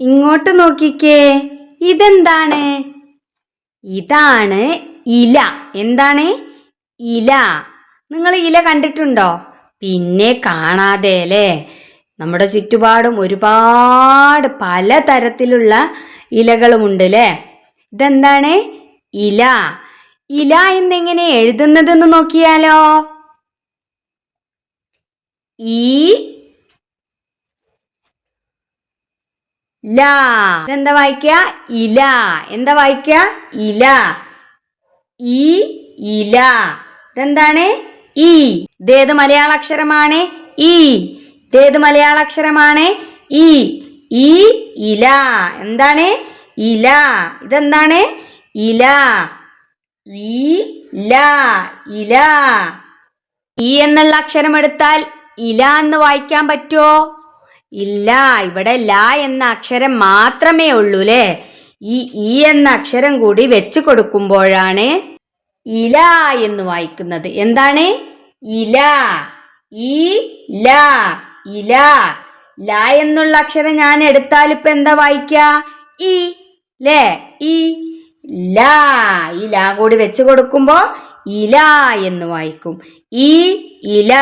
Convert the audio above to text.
ഇങ്ങോട്ട് നോക്കിക്കേ. ഇതെന്താണ്? ഇതാണ് ഇല. എന്താണ്? ഇല. നിങ്ങൾ ഇല കണ്ടിട്ടുണ്ടോ? പിന്നെ കാണാതെ അല്ലേ? നമ്മുടെ ചുറ്റുപാടും ഒരുപാട് പല തരത്തിലുള്ള ഇലകളുമുണ്ട് അല്ലേ? ഇതെന്താണ്? ഇല. ഇല എന്നെങ്ങനെ എഴുതുന്നതെന്ന് നോക്കിയാലോ? ഈ ല എന്താ വായിക്ക? ഇല. എന്താ വായിക്ക? ഇല. ഈ ഇല. ഇതെന്താണ്? ഈ. ഇതേത് മലയാള അക്ഷരമാണ് ഈ. ഇതേത് മലയാള അക്ഷരമാണ് ഈ. ഈ ഇല. എന്താണ്? ഇല. ഇതെന്താണ്? ഇല. ഈ ല ഇല. ഈ എന്നുള്ള അക്ഷരം എടുത്താൽ ഇല എന്ന് വായിക്കാൻ പറ്റുമോ ഇല്ല ഇവിടെ ല എന്ന അക്ഷരം മാത്രമേ ഉള്ളൂ അല്ലേ ഈ ഇ എന്ന അക്ഷരം കൂടി വെച്ച് കൊടുക്കുമ്പോഴാണ് ഇല എന്ന് വായിക്കുന്നത്. എന്താണ്? ഇല. ഈ ല. ഇല. ല എന്നുള്ള അക്ഷരം ഞാൻ എടുത്താൽ ഇപ്പൊ എന്താ വായിക്ക? ഈ ലേ. ഈ ല. ഈ ല കൂടി വെച്ച് കൊടുക്കുമ്പോ ഇല എന്ന് വായിക്കും. ഈ ഇല.